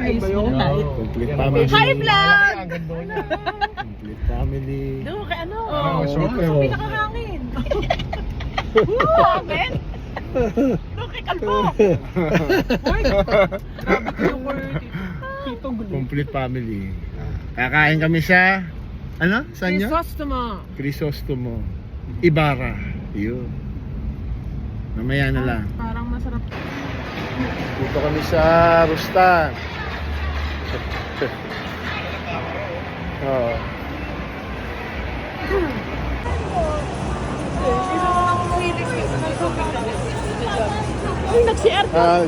ayos tayo. Complete family. Hi, vlog! Ang. Complete family. Doon kay ano? Ah, Oh, resort sa kayo. pinakahangin. Woo, hangin! Doon kay Kalbo. Uy, grabe ko yung word. Tito gulo. Complete family. Kakain kami sa ano? Saan nyo? Crisostomo. Crisostomo. Ibarra. Yun. Mamaya na lang. Parang masarap. Dito kami sa Rustan. Oo. Ay, nag-CR. Ah?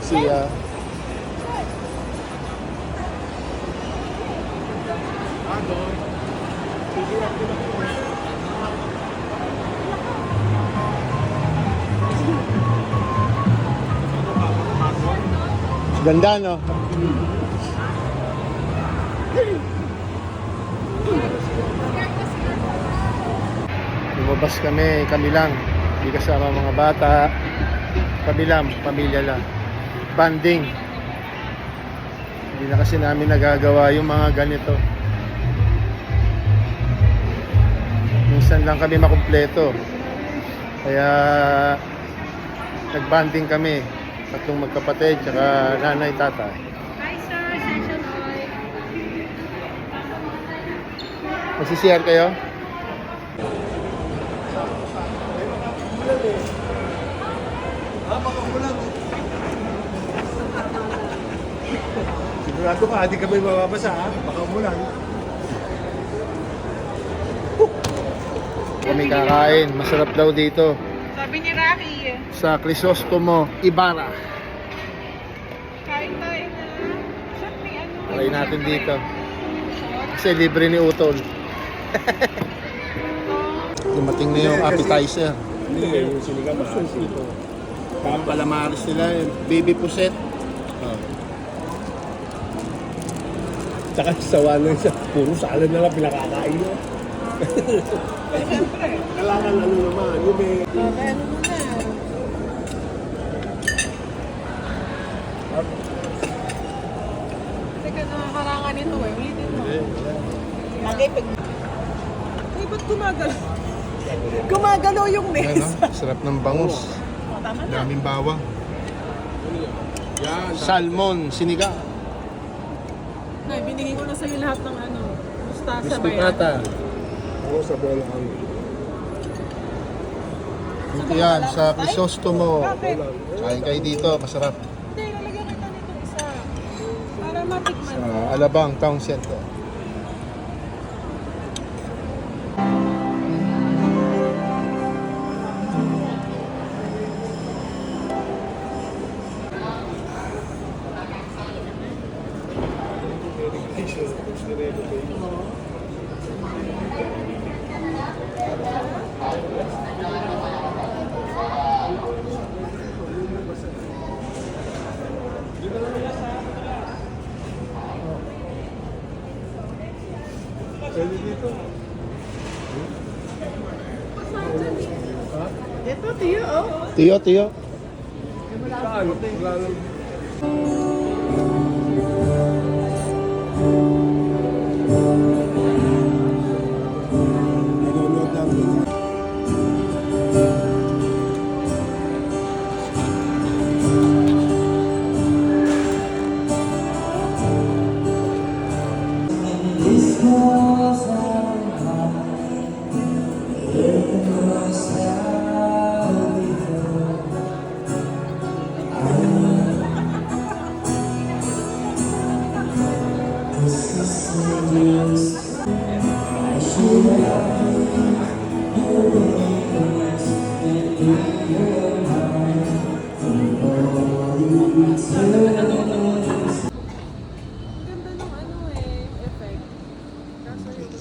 Lumabas kami, kami lang. Hindi kasama mga bata. Kami lang, pamilya lang. Banding. Hindi na kasi namin nagagawa yung mga ganito. Minsan lang kami makumpleto. Kaya nagbanding kami. Tatlong magkapatid, tsaka nanay, tatay. Hi, sir. Essential oil. Magsisiyar kayo? Sigurado ka, hindi kami mababasa ha. Baka umulan. Kami kakain. Masarap daw dito. Sabi ni Rocky, Sa Crisostomo, Ibarra. kain tayo na. Ano. Try natin dito. Kasi libre ni Utol. Dumating na yung appetizer. Hindi, yung sinigang mahal dito. Mga palamaris nila, yung baby puset. Oh. Tsaka sawa nun siya, puro salad na lang pinakakain niya. Kailangan ano naman, yung may... Okay, ano muna. Teka, nakakarangan nito eh. Ulitin mo. Lagi pag... Uy, ba't gumagalaw? Gumagalaw yung Ano? mesa. Sarap ng bangus. Oh, tama na. Daming bawang. Yan, Salmon, sinigang. Nay, binigay ko na sa'yo lahat ng ano. Mustasa ba yan? pata. ako sa bola ang... Dito yan, sa Crisostomo. Bakit? Kain kayo dito, masarap. Hindi, lalagyan kita nito isa. Para matikman Sa. Alabang Town Center. Pwede dito. Ito, tiyo, oh. Tiyo, tiyo. Saan? Lalo. Ganda nung ano eh, effect. Kaso yung